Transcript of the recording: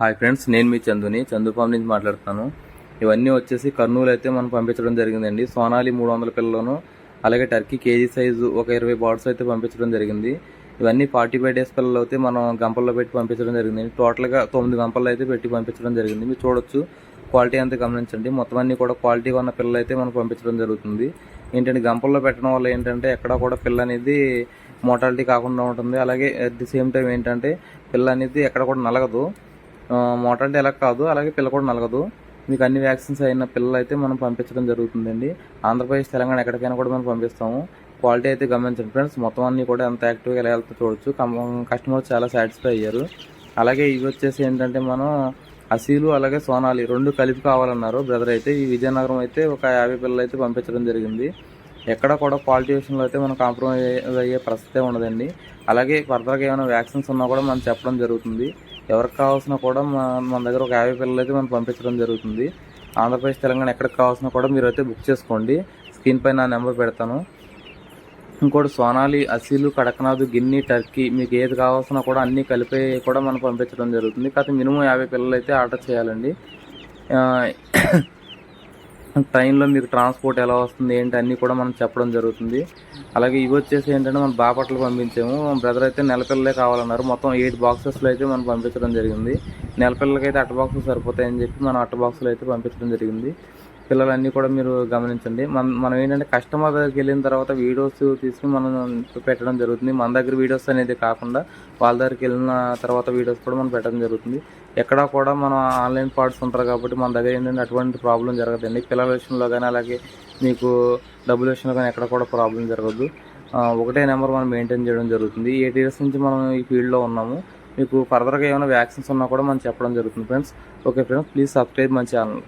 Hi friends నేను మీ చందుని. చందుపాం నుంచి మాట్లాడుతాను ఇవన్నీ వచ్చేసి కర్నూలు అయితే మనం పంపించడం జరిగిందండి. సోనాలి మూడు వందల పిల్లలను అలాగే టర్కీ కేజీ సైజు ఒక ఇరవై బాటిల్స్ అయితే పంపించడం జరిగింది. ఇవన్నీ ఫార్టీ ఫైవ్ డేస్ పిల్లలు అయితే మనం గంపల్లో పెట్టి పంపించడం జరిగింది టోటల్గా తొమ్మిది గంపల్లో అయితే పెట్టి పంపించడం జరిగింది. మీరు చూడొచ్చు. క్వాలిటీ అంతా గమనించండి. మొత్తం అన్ని కూడా క్వాలిటీ ఉన్న పిల్లలు అయితే మనం పంపించడం జరుగుతుంది. ఏంటంటే గంపల్లో పెట్టడం వల్ల ఏంటంటే ఎక్కడ కూడా పిల్ల అనేది మోటాలిటీ కాకుండా ఉంటుంది. అలాగే అట్ ది సేమ్ టైం ఏంటంటే పిల్ల అనేది ఎక్కడ కూడా నలగదు. మోటాలిటీ ఎలా కాదు అలాగే పిల్ల కూడా నలగదు. మీకు అన్ని వ్యాక్సిన్స్ అయిన పిల్లలు అయితే మనం పంపించడం జరుగుతుందండి. ఆంధ్రప్రదేశ్ తెలంగాణ ఎక్కడికైనా కూడా మనం పంపిస్తాము. క్వాలిటీ అయితే గమనించండి ఫ్రెండ్స్. మొత్తం అన్ని కూడా ఎంత యాక్టివ్గా ఎలా వెళ్తా చూడొచ్చు. కస్టమర్ చాలా సాటిస్ఫై అయ్యారు. అలాగే ఇవి వచ్చేసి ఏంటంటే మనం అసీలు అలాగే సోనాలి రెండు కలిపి కావాలన్నారు. బ్రదర్ అయితే ఈ విజయనగరం అయితే ఒక యాభై పిల్లలు అయితే పంపించడం జరిగింది. ఎక్కడ కూడా క్వాలిటీ విషయంలో అయితే మనం కాంప్రమైజ్ అయ్యే పరిస్థితే ఉండదండి. అలాగే ఫర్దర్గా ఏమైనా వ్యాక్సిన్స్ ఉన్నా కూడా మనం చెప్పడం జరుగుతుంది. ఎవరికి కావాల్సిన కూడా మా- మన దగ్గర ఒక యాభై పిల్లలు అయితే మనం పంపించడం జరుగుతుంది. ఆంధ్రప్రదేశ్ తెలంగాణ ఎక్కడికి కావాల్సిన కూడా మీరు అయితే బుక్ చేసుకోండి. స్క్రీన్ పైన నా నెంబర్ పెడతాను. ఇంకోటి సోనాలి అసీలు కడకనాథ్ గిన్ని టర్కీ మీకు ఏది కావాల్సిన కూడా అన్నీ కలిపి కూడా మనం పంపించడం జరుగుతుంది. కాకపోతే మినిమం యాభై పిల్లలు అయితే ఆర్డర్ చేయాలండి. ట్రైన్లో మీకు ట్రాన్స్పోర్ట్ ఎలా వస్తుంది ఏంటి అన్నీ కూడా మనం చెప్పడం జరుగుతుంది. అలాగే ఇవి వచ్చేసి ఏంటంటే మనం బాపట్ల పంపించాము. బ్రదర్ అయితే నెలపిల్లలే కావాలన్నారు. మొత్తం ఎయిట్ బాక్సెస్లో అయితే మనం పంపించడం జరిగింది. నెలపిల్లలకైతే అయితే అట్ట బాక్సులు సరిపోతాయని చెప్పి మనం అట్ట బాక్సులు అయితే పంపించడం జరిగింది. పిల్లలన్నీ కూడా మీరు గమనించండి. మనం మనం ఏంటంటే కస్టమర్ దగ్గరికి వెళ్ళిన తర్వాత వీడియోస్ తీసుకుని మనం పెట్టడం జరుగుతుంది. మన దగ్గర వీడియోస్ అనేది కాకుండా వాళ్ళ దగ్గరికి వెళ్ళిన తర్వాత వీడియోస్ కూడా మనం పెట్టడం జరుగుతుంది. ఎక్కడా కూడా మనం ఆన్లైన్ పార్ట్స్ ఉంటారు కాబట్టి మన దగ్గర ఏంటంటే అటువంటి ప్రాబ్లం జరగదండి. పిల్లల విషయంలో కానీ అలాగే మీకు డబ్బుల విషయంలో కానీ ఎక్కడ కూడా ప్రాబ్లం జరగదు. ఒకటే నెంబర్ మనం మెయింటైన్ చేయడం జరుగుతుంది. ఎయిట్ ఇయర్స్ నుంచి మనం ఈ ఫీల్డ్లో ఉన్నాము. మీకు ఫర్దర్గా ఏమైనా వ్యాక్సిన్స్ ఉన్నా కూడా మనం చెప్పడం జరుగుతుంది friends. Okay friends please subscribe మన ఛానల్.